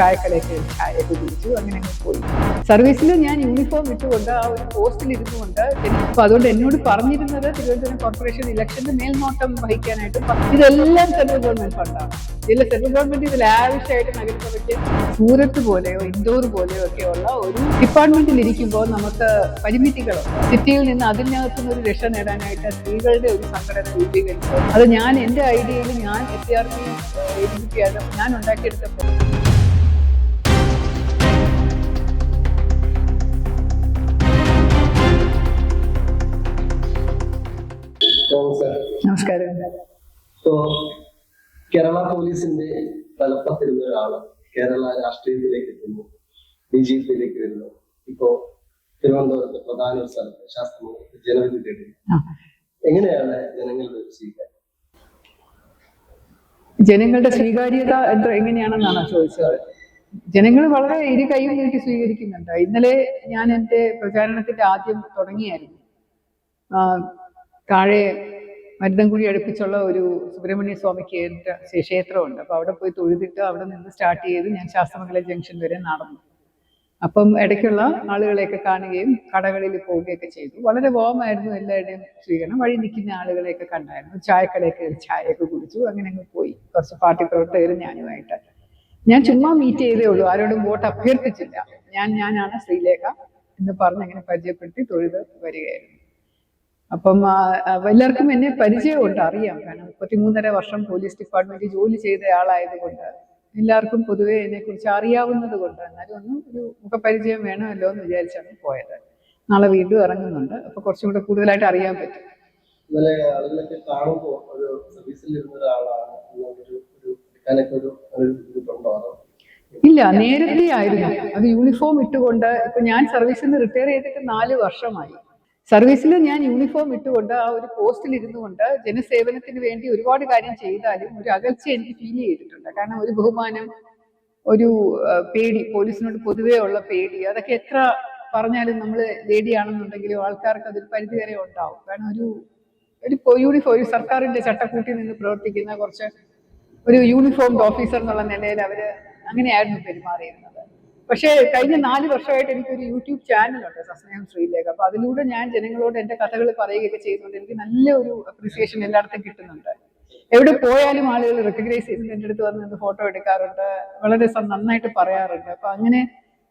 ചായക്കടയൊക്കെ ചായയൊക്കെ കുടിച്ചു അങ്ങനെ അങ്ങ് പോയി. സർവീസിൽ ഞാൻ യൂണിഫോം ഇട്ടുകൊണ്ട് ആ ഒരു പോസ്റ്റിൽ ഇരുന്നുകൊണ്ട് അപ്പൊ അതുകൊണ്ട് എന്നോട് പറഞ്ഞിരുന്നത് തിരുവനന്തപുരം കോർപ്പറേഷൻ ഇലക്ഷന്റെ മേൽനോട്ടം വഹിക്കാനായിട്ട് ഇതെല്ലാം സെൻട്രൽ ഗവൺമെന്റ് ഫണ്ടാണ് ഇതിൽ സെൻട്രൽ ഗവൺമെന്റ് ഇതിൽ ആവശ്യമായിട്ട് നഗരസഭയ്ക്ക് സൂരത്ത് പോലെയോ ഇൻഡോർ പോലെയോ ഒക്കെയുള്ള ഒരു ഡിപ്പാർട്ട്മെന്റിൽ ഇരിക്കുമ്പോൾ നമുക്ക് പരിമിതികളോ സിറ്റിയിൽ നിന്ന് അതിനകത്തുനിന്ന് ഒരു രക്ഷ നേടാനായിട്ട് സ്ത്രീകളുടെ ഒരു സംഘടന രൂപീകരിച്ചു. അത് ഞാൻ എന്റെ ഐഡിയയിൽ ഞാൻ എസ് സി ആർ പി ഞാൻ ഉണ്ടാക്കിയെടുത്തപ്പോൾ നമസ്കാരം. ഇപ്പോ കേരള പോലീസിന്റെ തലപ്പത്തിരുന്ന ഒരാൾ കേരള രാഷ്ട്രീയത്തിലേക്ക് എത്തുന്നു ബി ജെ പിയിലേക്ക് വരുന്നു. ഇപ്പോ തിരുവനന്തപുരത്ത് പ്രധാന ഒരു സ്ഥലത്ത് ശാസ്ത്രമംഗലത്ത് ജനവിധി തേടി. എങ്ങനെയാണ് ജനങ്ങളുടെ സ്വീകാര്യം ജനങ്ങളുടെ സ്വീകാര്യത എത്ര എങ്ങനെയാണെന്നാണ് ചോദിച്ചത്. ജനങ്ങൾ വളരെ ഇരു കൈയും നീട്ടി സ്വീകരിക്കുന്നുണ്ട്. ഇന്നലെ ഞാൻ എന്റെ പ്രചാരണത്തിന്റെ ആദ്യം തുടങ്ങിയായിരുന്നു. താഴെ മരുതൻകുഴി അടുപ്പിച്ചുള്ള ഒരു സുബ്രഹ്മണ്യ സ്വാമി ക്ഷേത്രമുണ്ട്. അപ്പോൾ അവിടെ പോയി തൊഴുതിട്ട് അവിടെ നിന്ന് സ്റ്റാർട്ട് ചെയ്ത് ഞാൻ ശാസ്ത്രമംഗല ജംഗ്ഷൻ വരെ നടന്നു. അപ്പം ഇടയ്ക്കുള്ള ആളുകളെയൊക്കെ കാണുകയും കടകളിൽ പോവുകയൊക്കെ ചെയ്തു. വളരെ വോമായിരുന്നു എല്ലാവരുടെയും സ്വീകരണം. വഴി നിൽക്കുന്ന ആളുകളെയൊക്കെ കണ്ടായിരുന്നു. ചായക്കടയൊക്കെ ചായയൊക്കെ കുടിച്ചു. അങ്ങനെ അങ്ങ് പോയി. കുറച്ച് പാർട്ടി പ്രവർത്തകരും ഞാനുമായിട്ട്. ഞാൻ ചുമ്മാ മീറ്റ് ചെയ്തേ ഉള്ളൂ. ആരോടും വോട്ട് അഭ്യർത്ഥിച്ചില്ല. ഞാൻ ഞാനാണ് ശ്രീലേഖ എന്ന് പറഞ്ഞ് അങ്ങനെ പരിചയപ്പെടുത്തി തൊഴുത് വരികയായിരുന്നു. അപ്പം എല്ലാവർക്കും എന്നെ പരിചയമുണ്ട് അറിയാം. കാരണം മുപ്പത്തിമൂന്നര വർഷം പോലീസ് ഡിപ്പാർട്ട്മെന്റിൽ ജോലി ചെയ്ത ആളായതുകൊണ്ട് എല്ലാവർക്കും പൊതുവെ എന്നെ കുറിച്ച് അറിയാവുന്നത് കൊണ്ട് എന്നാലും ഒന്നും ഒരു മുഖപരിചയം വേണമല്ലോ എന്ന് വിചാരിച്ചാണ് പോയത്. നാളെ വീണ്ടും ഇറങ്ങുന്നുണ്ട്. അപ്പൊ കുറച്ചും കൂടെ കൂടുതലായിട്ട് അറിയാൻ പറ്റും. ഇന്നലെ ആളുകളൊക്കെ കാണുമ്പോൾ ഒരു സർവീസിൽ ഇരുന്ന ഒരാളാണ്. ഇല്ല നേരത്തെ ആയിരുന്നു അത്? യൂണിഫോം ഇട്ടുകൊണ്ട് ഇപ്പൊ ഞാൻ സർവീസിൽ നിന്ന് റിട്ടയർ ചെയ്തിട്ട് നാല് വർഷമായി. സർവീസിൽ ഞാൻ യൂണിഫോം ഇട്ടുകൊണ്ട് ആ ഒരു പോസ്റ്റിൽ ഇരുന്നുകൊണ്ട് ജനസേവനത്തിന് വേണ്ടി ഒരുപാട് കാര്യം ചെയ്താലും ഒരു അകൽച്ച എനിക്ക് ഫീൽ ചെയ്തിട്ടുണ്ട്. കാരണം ഒരു ബഹുമാനം ഒരു പേടി പോലീസിനോട് പൊതുവേ ഉള്ള പേടി അതൊക്കെ എത്ര പറഞ്ഞാലും നമ്മൾ ലേഡിയാണെന്നുണ്ടെങ്കിലും ആൾക്കാർക്ക് അതൊരു പരിധി വരെ ഉണ്ടാവും. കാരണം ഒരു ഒരു യൂണിഫോം ഒരു സർക്കാരിന്റെ ചട്ടക്കൂട്ടിൽ നിന്ന് പ്രവർത്തിക്കുന്ന കുറച്ച് ഒരു യൂണിഫോംഡ് ഓഫീസർ എന്നുള്ള നിലയിൽ അവർ അങ്ങനെയായിരുന്നു പെരുമാറിയിരുന്നത്. പക്ഷേ കഴിഞ്ഞ നാല് വർഷമായിട്ട് എനിക്കൊരു യൂട്യൂബ് ചാനലുണ്ട് സസ്നേഹം ശ്രീലേഖ. അപ്പൊ അതിലൂടെ ഞാൻ ജനങ്ങളോട് എന്റെ കഥകൾ പറയുകയൊക്കെ ചെയ്യുന്നുണ്ട്. എനിക്ക് നല്ല ഒരു അപ്രീസിയേഷൻ എല്ലായിടത്തും കിട്ടുന്നുണ്ട്. എവിടെ പോയാലും ആളുകൾ റെക്കഗ്നൈസ് ചെയ്തിട്ട് എന്റെ അടുത്ത് വന്ന് ഫോട്ടോ എടുക്കാറുണ്ട്. വളരെ നന്നായിട്ട് പറയാറുണ്ട്. അപ്പൊ അങ്ങനെ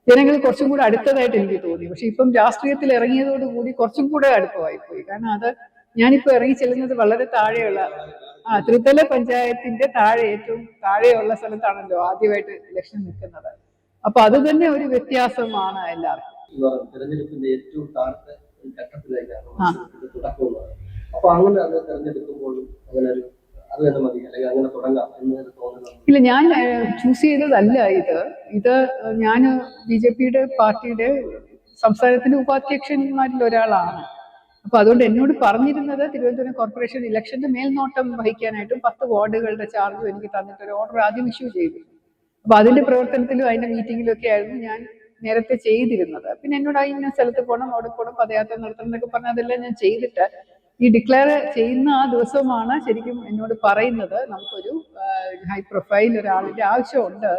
ജനങ്ങൾ കുറച്ചും കൂടെ അടുത്തതായിട്ട് എനിക്ക് തോന്നി. പക്ഷെ ഇപ്പം രാഷ്ട്രീയത്തിൽ ഇറങ്ങിയതോട് കൂടി കുറച്ചും കൂടെ അടുപ്പമായി പോയി കാരണം അത് ഞാനിപ്പോ ഇറങ്ങി ചെല്ലുന്നത് വളരെ താഴെയുള്ള ആ ത്രിതല പഞ്ചായത്തിന്റെ താഴെ ഏറ്റവും താഴെയുള്ള സ്ഥലത്താണല്ലോ ആദ്യമായിട്ട് ഇലക്ഷൻ നിൽക്കുന്നത്. അപ്പൊ അത് തന്നെ ഒരു വ്യത്യാസമാണ് എല്ലാവർക്കും. തെരഞ്ഞെടുപ്പിന്റെ ഏറ്റവും താഴത്തെ ഒരു ഘട്ടത്തിലേക്കാണ് മത്സരത്തിന്റെ തുടക്കം അപ്പൊ അങ്ങനെ അത് തെരഞ്ഞെടുക്കുമ്പോഴും അങ്ങനെ ഒരു ഇല്ല ഞാൻ ചൂസ് ചെയ്തതല്ല ഇത്. ഇത് ഞാൻ ബി ജെ പിയുടെ പാർട്ടിയുടെ സംസ്ഥാനത്തിന്റെ ഉപാധ്യക്ഷന്മാരിൽ ഒരാളാണ്. അപ്പൊ അതുകൊണ്ട് എന്നോട് പറഞ്ഞിരുന്നത് തിരുവനന്തപുരം കോർപ്പറേഷൻ ഇലക്ഷന്റെ മേൽനോട്ടം വഹിക്കാനായിട്ടും പത്ത് വാർഡുകളുടെ ചാർജും എനിക്ക് തന്നിട്ട് ഒരു ഓർഡർ ആദ്യം ഇഷ്യൂ ചെയ്തു. അപ്പൊ അതിന്റെ പ്രവർത്തനത്തിലും അതിന്റെ മീറ്റിംഗിലും ഒക്കെ ആയിരുന്നു ഞാൻ നേരത്തെ ചെയ്തിരുന്നത്. പിന്നെ എന്നോട് ഇന്ന സ്ഥലത്ത് പോകണം അവിടെ പോകണം പദയാത്ര നടത്തണം എന്നൊക്കെ പറഞ്ഞ അതെല്ലാം ഞാൻ ചെയ്തിട്ട് ഈ ഡിക്ലെയർ ചെയ്യുന്ന ആ ദിവസമാണ് ശരിക്കും എന്നോട് പറയുന്നത്. നമുക്കൊരു ഹൈ പ്രൊഫൈൽ ഒരാളിന്റെ ആവശ്യമുണ്ട്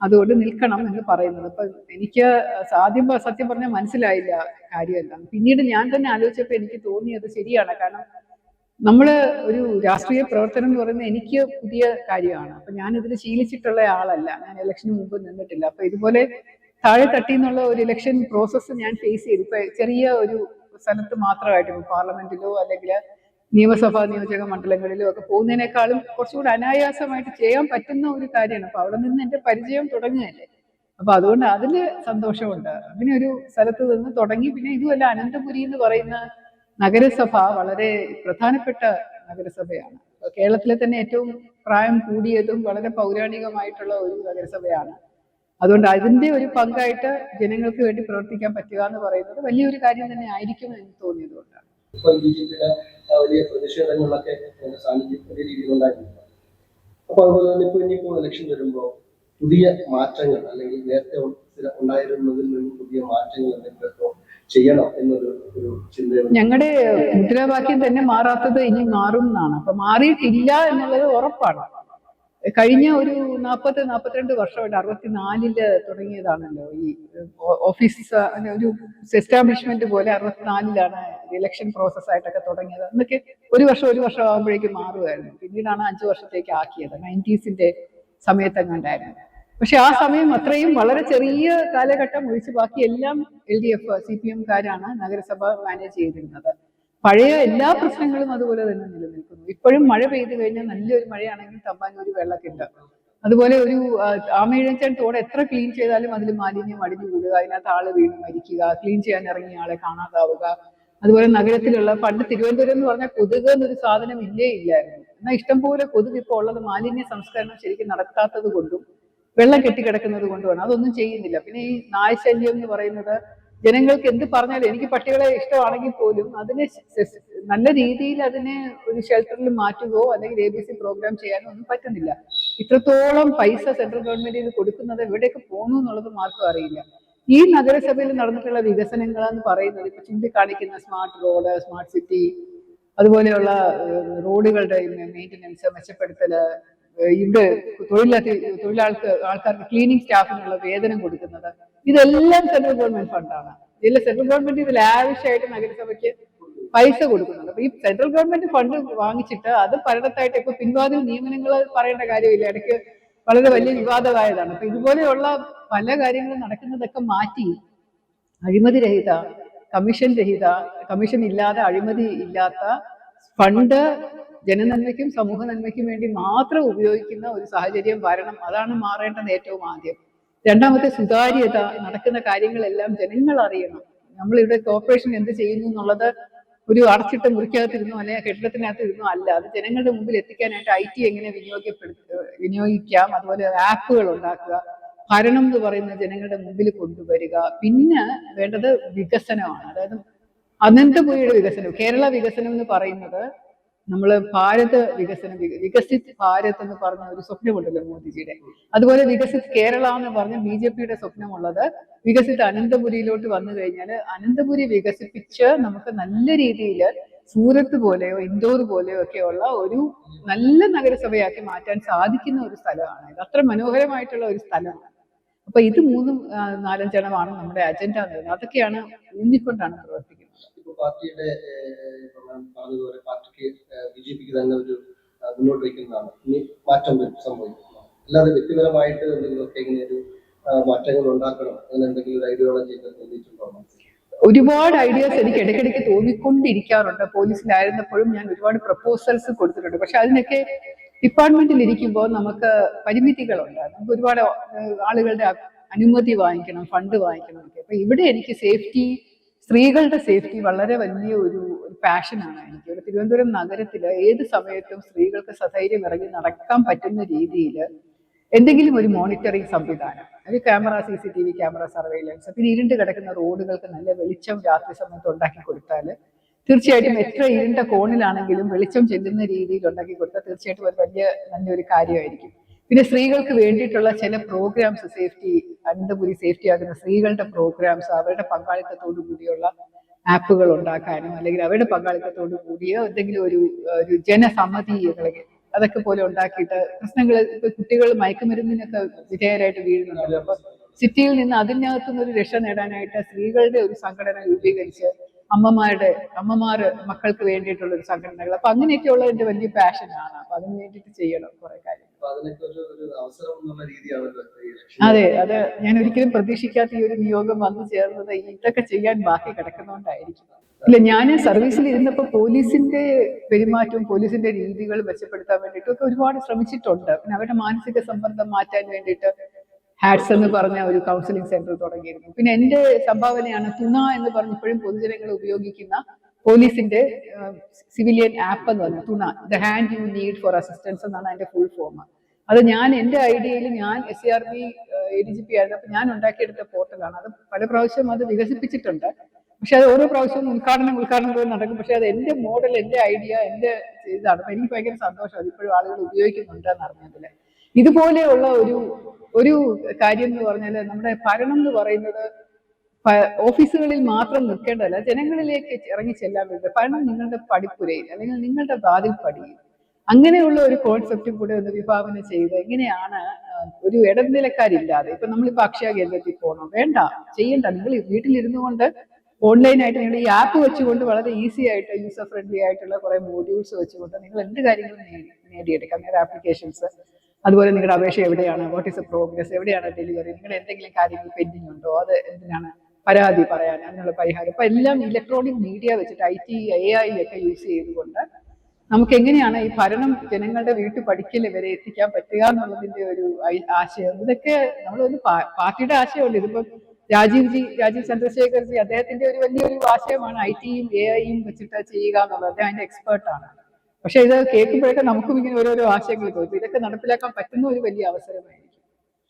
അതുകൊണ്ട് നിൽക്കണം എന്ന് പറയുന്നത്. അപ്പൊ എനിക്ക് സാധ്യം സത്യം പറഞ്ഞാൽ മനസ്സിലായില്ല കാര്യമെല്ലാം. പിന്നീട് ഞാൻ തന്നെ ആലോചിച്ചപ്പോൾ എനിക്ക് തോന്നിയത് ശരിയാണ്. കാരണം നമ്മൾ ഒരു രാഷ്ട്രീയ പ്രവർത്തനം എന്ന് പറയുന്നത് എനിക്ക് പുതിയ കാര്യമാണ്. അപ്പൊ ഞാൻ ഇതിൽ ശീലിച്ചിട്ടുള്ള ആളല്ല. ഞാൻ ഇലക്ഷന് മുമ്പ് നിന്നിട്ടില്ല. അപ്പൊ ഇതുപോലെ താഴെ തട്ടി എന്നുള്ള ഒരു ഇലക്ഷൻ പ്രോസസ്സ് ഞാൻ ഫേസ് ചെയ്തു. ഇപ്പൊ ചെറിയ ഒരു സ്ഥലത്ത് മാത്രമായിട്ട് ഇപ്പൊ പാർലമെന്റിലോ അല്ലെങ്കിൽ നിയമസഭാ നിയോജക മണ്ഡലങ്ങളിലോ ഒക്കെ പോകുന്നതിനേക്കാളും കുറച്ചുകൂടി അനായാസമായിട്ട് ചെയ്യാൻ പറ്റുന്ന ഒരു കാര്യമാണ്. അപ്പൊ അവിടെ നിന്ന് എന്റെ പരിചയം തുടങ്ങുകയല്ലേ. അപ്പൊ അതുകൊണ്ട് അതിൽ സന്തോഷമുണ്ട്. അങ്ങനെ ഒരു സ്ഥലത്ത് നിന്ന് തുടങ്ങി. പിന്നെ ഇതുമല്ല അനന്തപുരി എന്ന് പറയുന്ന നഗരസഭ വളരെ പ്രധാനപ്പെട്ട നഗരസഭയാണ്. കേരളത്തിലെ തന്നെ ഏറ്റവും പ്രായം കൂടിയതും വളരെ പൗരാണികമായിട്ടുള്ള ഒരു നഗരസഭയാണ്. അതുകൊണ്ട് അതിന്റെ ഒരു പങ്കായിട്ട് ജനങ്ങൾക്ക് വേണ്ടി പ്രവർത്തിക്കാൻ പറ്റുക എന്ന് പറയുന്നത് വലിയൊരു കാര്യം തന്നെ ആയിരിക്കും എന്ന് ഇപ്പൊ ബി വലിയ പ്രതിഷേധങ്ങളിലൊക്കെ സാന്നിധ്യം വലിയ രീതിയിൽ ഉണ്ടായിട്ടുണ്ട്. അപ്പൊ അതുപോലെ തന്നെ ഇലക്ഷൻ വരുമ്പോൾ പുതിയ മാറ്റങ്ങൾ അല്ലെങ്കിൽ നേരത്തെ ഉണ്ടായിരുന്നതിൽ നിന്നും പുതിയ മാറ്റങ്ങൾ എന്തെങ്കിലുമൊക്കെ ചെയ്യണം എന്നൊരു ഒരു ചിന്ത ഞങ്ങളുടെ മുദ്രാവാക്യം തന്നെ മാറാത്തത് ഇനി മാറും എന്നാണ് അപ്പൊ മാറിയിട്ടില്ല എന്നുള്ളത് ഉറപ്പാണ്. കഴിഞ്ഞ ഒരു നാൽപ്പത്തി നാൽപ്പത്തിരണ്ട് വർഷമായിട്ട് അറുപത്തിനാലിൽ തുടങ്ങിയതാണല്ലോ ഈ ഓഫീസ് ഒരു എസ്റ്റാബ്ലിഷ്മെന്റ് പോലെ അറുപത്തിനാലിലാണ് ഇലക്ഷൻ പ്രോസസ് ആയിട്ടൊക്കെ തുടങ്ങിയത്. എന്നൊക്കെ ഒരു വർഷം ഒരു വർഷം ആകുമ്പോഴേക്കും മാറുമായിരുന്നു പിന്നീടാണ് അഞ്ചു വർഷത്തേക്ക് ആക്കിയത്. നയന്റീസിന്റെ സമയത്തെങ്ങാണ്ടായിരുന്നു പക്ഷെ ആ സമയം അത്രയും വളരെ ചെറിയ കാലഘട്ടം ഒഴിച്ച് ബാക്കി എല്ലാം L D F C P എംകാരാണ് നഗരസഭ മാനേജ് ചെയ്തിരുന്നത്. പഴയ എല്ലാ പ്രശ്നങ്ങളും അതുപോലെ തന്നെ നിലനിൽക്കുന്നു. ഇപ്പോഴും മഴ പെയ്തു കഴിഞ്ഞാൽ നല്ലൊരു മഴയാണെങ്കിൽ തമ്പാനൂര് വെള്ളക്കെട്ട്. അതുപോലെ ഒരു ആ, ആമയിഴഞ്ചൻ തോട് എത്ര ക്ലീൻ ചെയ്താലും അതിൽ മാലിന്യം അടിഞ്ഞു വിടുക അതിനകത്ത് ആൾ വീണ് മരിക്കുക ക്ലീൻ ചെയ്യാൻ ഇറങ്ങിയ ആളെ കാണാതാവുക. അതുപോലെ നഗരത്തിലുള്ള പണ്ട് തിരുവനന്തപുരം എന്ന് പറഞ്ഞാൽ കൊതുക് എന്നൊരു സാധനം ഇല്ലേ ഇല്ലായിരുന്നു. എന്നാൽ ഇഷ്ടംപോലെ കൊതുക് ഇപ്പോൾ ഉള്ളത് മാലിന്യ സംസ്കരണം ശരിക്കും നടക്കാത്തത് കൊണ്ടും വെള്ളം കെട്ടിക്കിടക്കുന്നത് കൊണ്ടുമാണ് അതൊന്നും ചെയ്യുന്നില്ല. പിന്നെ ഈ നായശല്യം എന്ന് പറയുന്നത് ജനങ്ങൾക്ക് എന്ത് പറഞ്ഞാലും എനിക്ക് പട്ടികളെ ഇഷ്ടമാണെങ്കിൽ പോലും അതിനെ നല്ല രീതിയിൽ അതിനെ ഒരു ഷെൽട്ടറിൽ മാറ്റുകയോ അല്ലെങ്കിൽ എ ബി സി പ്രോഗ്രാം ചെയ്യാനോ ഒന്നും പറ്റുന്നില്ല. ഇത്രത്തോളം പൈസ സെൻട്രൽ ഗവൺമെന്റിന് കൊടുക്കുന്നത് എവിടെയൊക്കെ പോകുന്നു എന്നുള്ളത് മാത്രം അറിയില്ല. ഈ നഗരസഭയിൽ നടന്നിട്ടുള്ള വികസനങ്ങൾ എന്ന് പറയുന്നത് ഇപ്പൊ കാണിക്കുന്ന സ്മാർട്ട് റോഡ് സ്മാർട്ട് സിറ്റി അതുപോലെയുള്ള റോഡുകളുടെ മെയിന്റനൻസ് മെച്ചപ്പെടുത്തൽ ഇവിടെ തൊഴിലാളി തൊഴിലാൾക്ക് ആൾക്കാർക്ക് ക്ലീനിങ് സ്റ്റാഫിനുള്ള വേതനം കൊടുക്കുന്നത്. ഇതെല്ലാം സെൻട്രൽ ഗവൺമെന്റ് ഫണ്ടാണ് ഇതിൽ സെൻട്രൽ ഗവൺമെന്റ് ഇതിൽ ആവശ്യമായിട്ട് നഗരസഭയ്ക്ക് പൈസ കൊടുക്കുന്നുണ്ട്. അപ്പൊ ഈ സെൻട്രൽ ഗവൺമെന്റ് ഫണ്ട് വാങ്ങിച്ചിട്ട് അത് പലയിടത്തായിട്ട് ഇപ്പൊ പിൻവാതിൽ നിയമനങ്ങൾ പറയേണ്ട കാര്യമില്ല. ഇടയ്ക്ക് വളരെ വലിയ വിവാദമായതാണ്. അപ്പൊ ഇതുപോലെയുള്ള പല കാര്യങ്ങളും നടക്കുന്നതൊക്കെ മാറ്റി അഴിമതി രഹിത കമ്മീഷൻ രഹിത കമ്മീഷൻ ഇല്ലാതെ അഴിമതി ഇല്ലാത്ത ഫണ്ട് ജനനന്മയ്ക്കും സമൂഹ നന്മയ്ക്കും വേണ്ടി മാത്രം ഉപയോഗിക്കുന്ന ഒരു സാഹചര്യം വരണം. അതാണ് മാറേണ്ടത് ഏറ്റവും ആദ്യം. രണ്ടാമത്തെ സുതാര്യത നടക്കുന്ന കാര്യങ്ങളെല്ലാം ജനങ്ങൾ അറിയണം. നമ്മളിവിടെ കോർപ്പറേഷൻ എന്ത് ചെയ്യുന്നു എന്നുള്ളത് ഒരു അടച്ചിട്ട് മുറിക്കകത്തിരുന്നോ അല്ലെങ്കിൽ കെട്ടിടത്തിനകത്ത് ഇരുന്നോ അല്ല. അത് ജനങ്ങളുടെ മുമ്പിൽ എത്തിക്കാനായിട്ട് ഐ ടി എങ്ങനെ വിനിയോഗിക്കപ്പെടുത്ത വിനിയോഗിക്കാം അതുപോലെ ആപ്പുകൾ ഉണ്ടാക്കുക ഭരണം എന്ന് പറയുന്ന ജനങ്ങളുടെ മുമ്പിൽ കൊണ്ടുവരിക. പിന്നെ വേണ്ടത് വികസനമാണ്. അതായത് അനന്തപുരിയുടെ വികസനം കേരള വികസനം എന്ന് പറയുന്നത് നമ്മൾ ഭാരത് വികസനം വികസിത് ഭാരത് എന്ന് പറഞ്ഞ ഒരു സ്വപ്നമുണ്ടല്ലോ മോദിജിയുടെ. അതുപോലെ വികസിത് കേരള എന്ന് പറഞ്ഞ ബി ജെ പിയുടെ സ്വപ്നമുള്ളത് വികസിത് അനന്തപുരിയിലോട്ട് വന്നു കഴിഞ്ഞാൽ അനന്തപുരി വികസിപ്പിച്ച് നമുക്ക് നല്ല രീതിയിൽ സൂരത്ത് പോലെയോ ഇൻഡോർ പോലെയോ ഒക്കെയുള്ള ഒരു നല്ല നഗരസഭയാക്കി മാറ്റാൻ സാധിക്കുന്ന ഒരു സ്ഥലമാണ്. ഇത് അത്ര മനോഹരമായിട്ടുള്ള ഒരു സ്ഥലമാണ്. അപ്പൊ ഇത് മൂന്നും നാലഞ്ചെണ്ണമാണ് നമ്മുടെ അജണ്ട എന്ന് പറയുന്നത്. അതൊക്കെയാണ് ഊന്നിക്കൊണ്ടാണ് പ്രവർത്തിക്കുന്നത്. പാർട്ടിയുടെ പറഞ്ഞതുപോലെ പാർട്ടിക്ക് ബി ജെ പിക്ക് തന്നെ ഒരു മുന്നോട്ട് വയ്ക്കുന്നതാണ്. ഇനി മാറ്റം വരും സംഭവിക്കുന്നത് അല്ലാതെ വ്യക്തിപരമായിട്ട് എന്തെങ്കിലുമൊക്കെ ഇങ്ങനെ ഒരു മാറ്റങ്ങൾ ഉണ്ടാക്കണം അങ്ങനെ എന്തെങ്കിലും ഒരു ഐഡിയോളജി തോന്നിയിട്ടുണ്ടോ? ഒരുപാട് ഐഡിയാസ് എനിക്ക് ഇടയ്ക്കിടയ്ക്ക് തോന്നിക്കൊണ്ടിരിക്കാറുണ്ട്. പോലീസിലായിരുന്നപ്പോഴും ഞാൻ ഒരുപാട് പ്രപ്പോസൽസ് കൊടുത്തിട്ടുണ്ട്. പക്ഷെ അതിനൊക്കെ ഡിപ്പാർട്ട്മെന്റിൽ ഇരിക്കുമ്പോൾ നമുക്ക് പരിമിതികളുണ്ട്. നമുക്ക് ഒരുപാട് ആളുകളുടെ അനുമതി വാങ്ങിക്കണം ഫണ്ട് വാങ്ങിക്കണം ഒക്കെ. അപ്പൊ ഇവിടെ എനിക്ക് സേഫ്റ്റി സ്ത്രീകളുടെ സേഫ്റ്റി വളരെ വലിയ ഒരു പാഷനാണ് എനിക്ക്. ഇവിടെ തിരുവനന്തപുരം നഗരത്തിൽ ഏത് സമയത്തും സ്ത്രീകൾക്ക് സധൈര്യം ഇറങ്ങി നടക്കാൻ പറ്റുന്ന രീതിയിൽ എന്തെങ്കിലും ഒരു മോണിറ്ററിംഗ് സംവിധാനം. ഒരു camera C C T V camera surveillance പിന്നെ ഇരുണ്ട് കിടക്കുന്ന റോഡുകൾക്ക് നല്ല വെളിച്ചം രാത്രി സമയത്ത് ഉണ്ടാക്കി കൊടുത്താൽ തീർച്ചയായിട്ടും എത്ര ഇരുണ്ട കോണിലാണെങ്കിലും വെളിച്ചം ചെല്ലുന്ന രീതിയിൽ ഉണ്ടാക്കി കൊടുത്താൽ തീർച്ചയായിട്ടും ഒരു വലിയ നല്ലൊരു കാര്യമായിരിക്കും. പിന്നെ സ്ത്രീകൾക്ക് വേണ്ടിയിട്ടുള്ള ചില പ്രോഗ്രാംസ് സേഫ്റ്റി അനന്തപുരി സേഫ്റ്റി ആകുന്ന സ്ത്രീകളുടെ പ്രോഗ്രാംസ് അവരുടെ പങ്കാളിത്തത്തോടു കൂടിയുള്ള ആപ്പുകൾ ഉണ്ടാക്കാനോ അല്ലെങ്കിൽ അവരുടെ പങ്കാളിത്തത്തോടു കൂടിയോ എന്തെങ്കിലും ഒരു ഒരു ജനസമ്മതികളൊക്കെ അതൊക്കെ പോലെ ഉണ്ടാക്കിയിട്ട് പ്രശ്നങ്ങൾ ഇപ്പൊ കുട്ടികൾ മയക്കുമരുന്നിനൊക്കെ വിധേയരായിട്ട് വീഴുന്നുണ്ടല്ലോ. അപ്പൊ സിറ്റിയിൽ നിന്ന് അതിനകത്തുനിന്ന് ഒരു രക്ഷ നേടാനായിട്ട് സ്ത്രീകളുടെ ഒരു സംഘടന രൂപീകരിച്ച് അമ്മമാരുടെ അമ്മമാർ മക്കൾക്ക് വേണ്ടിയിട്ടുള്ള ഒരു സംഘടനകൾ. അപ്പൊ അങ്ങനെയൊക്കെയുള്ള എന്റെ വലിയ പാഷനാണ് അപ്പൊ അതിന് വേണ്ടിയിട്ട് ചെയ്യണം കുറെ കാര്യം അതെ അത് ഞാൻ ഒരിക്കലും പ്രതീക്ഷിക്കാത്ത ഈ ഒരു നിയോഗം വന്നു ചേർന്നത് ഇതൊക്കെ ചെയ്യാൻ ബാക്കി കിടക്കുന്നതുകൊണ്ടായിരിക്കും ഇല്ല ഞാൻ സർവീസിൽ ഇരുന്നപ്പോൾ പോലീസിന്റെ പെരുമാറ്റവും പോലീസിന്റെ രീതികൾ മെച്ചപ്പെടുത്താൻ വേണ്ടിയിട്ടൊക്കെ ഒരുപാട് ശ്രമിച്ചിട്ടുണ്ട്. പിന്നെ അവരുടെ മാനസിക സമ്മർദ്ദം മാറ്റാൻ വേണ്ടിയിട്ട് ഹാറ്റ്സ് എന്ന് പറഞ്ഞ ഒരു കൗൺസിലിംഗ് സെന്റർ തുടങ്ങിയിരുന്നു. പിന്നെ എന്റെ സംഭാവനയാണ് തുണ എന്ന് പറഞ്ഞപ്പോഴും പൊതുജനങ്ങൾ ഉപയോഗിക്കുന്ന പോലീസിന്റെ സിവിലിയൻ ആപ്പ് എന്ന് പറഞ്ഞ Thuna the hand you need for assistance എന്നാണ് അതിന്റെ ഫുൾ ഫോം അത് ഞാൻ എന്റെ ഐഡിയയിൽ ഞാൻ S C R B A D G P ആയിരുന്നു. അപ്പൊ ഞാൻ ഉണ്ടാക്കിയെടുത്ത പോർട്ടലാണ് അത് പല പ്രാവശ്യം അത് വികസിപ്പിച്ചിട്ടുണ്ട്. പക്ഷെ അത് ഓരോ പ്രാവശ്യവും ഉദ്ഘാടനം ഉദ്ഘാടനം നടക്കും. പക്ഷെ അത് എന്റെ മോഡൽ എന്റെ ഐഡിയ എന്റെ ഇതാണ്. അപ്പൊ എനിക്ക് ഭയങ്കര സന്തോഷം. അത് ഇപ്പോഴും ആളുകൾ ഉപയോഗിക്കുന്നുണ്ട് എന്ന് അറിഞ്ഞതിൽ ഇതുപോലെയുള്ള ഒരു ഒരു കാര്യം എന്ന് പറഞ്ഞാൽ നമ്മുടെ ഭരണം എന്ന് പറയുന്നത് ഓഫീസുകളിൽ മാത്രം നിൽക്കേണ്ടതല്ല ജനങ്ങളിലേക്ക് ഇറങ്ങി ചെല്ലാൻ വേണ്ടി. ഭരണം നിങ്ങളുടെ പടിപ്പുരയിൽ അല്ലെങ്കിൽ നിങ്ങളുടെ വാതിൽ പടിയിൽ അങ്ങനെയുള്ള ഒരു കോൺസെപ്റ്റ് കൂടെ ഒന്ന് വിഭാവന ചെയ്ത് എങ്ങനെയാണ് ഒരു ഇടനിലക്കാരില്ലാതെ ഇപ്പൊ നമ്മളിപ്പോ അക്ഷയ കേന്ദ്രത്തിൽ പോകണം വേണ്ട ചെയ്യണ്ട. നിങ്ങൾ വീട്ടിലിരുന്നു കൊണ്ട് ഓൺലൈനായിട്ട് നിങ്ങൾ ഈ ആപ്പ് വെച്ചുകൊണ്ട് വളരെ ഈസി ആയിട്ട് യൂസർ ഫ്രണ്ട്ലി ആയിട്ടുള്ള കുറെ മോഡ്യൂൾസ് വെച്ചുകൊണ്ട് നിങ്ങൾ എന്ത് കാര്യങ്ങളും നേടി- നേടിയെടുക്കാം. നിങ്ങളുടെ ആപ്ലിക്കേഷൻസ് അതുപോലെ നിങ്ങളുടെ അപേക്ഷ എവിടെയാണ് വാട്ട് ഇസ് എ പ്രോഗ്രസ് എവിടെയാണ് ഡെലിവറി നിങ്ങളുടെ എന്തെങ്കിലും കാര്യങ്ങൾ പെൻഡിങ് ഉണ്ടോ? അത് എന്തിനാണ് പരാതി പറയാൻ അതിനുള്ള പരിഹാരം. ഇപ്പൊ എല്ലാം ഇലക്ട്രോണിക് മീഡിയ വെച്ചിട്ട് ഐ ടി എ ഐ ഒക്കെ യൂസ് ചെയ്തുകൊണ്ട് നമുക്ക് എങ്ങനെയാണ് ഈ ഭരണം ജനങ്ങളുടെ വീട്ടിൽ പഠിക്കൽ വരെ എത്തിക്കാൻ പറ്റുക എന്നുള്ളതിന്റെ ഒരു ആശയം. ഇതൊക്കെ നമ്മൾ ഒരു പാർട്ടിയുടെ ആശയമുണ്ട് ഇതിപ്പോ രാജീവ് ജി രാജീവ് ചന്ദ്രശേഖർ ജി അദ്ദേഹത്തിന്റെ ഒരു വലിയൊരു ആശയമാണ് ഐ ടിയും എ ഐയും വെച്ചിട്ട് ചെയ്യുക എന്നുള്ളത്. അദ്ദേഹം അതിന്റെ എക്സ്പേർട്ടാണ് പക്ഷെ ഇത് കേൾക്കുമ്പോഴൊക്കെ നമുക്കും ഇങ്ങനെ ഓരോരോ ആശയങ്ങൾ തോന്നും. ഇതൊക്കെ നടപ്പിലാക്കാൻ പറ്റുന്ന ഒരു വലിയ അവസരമായിരിക്കും.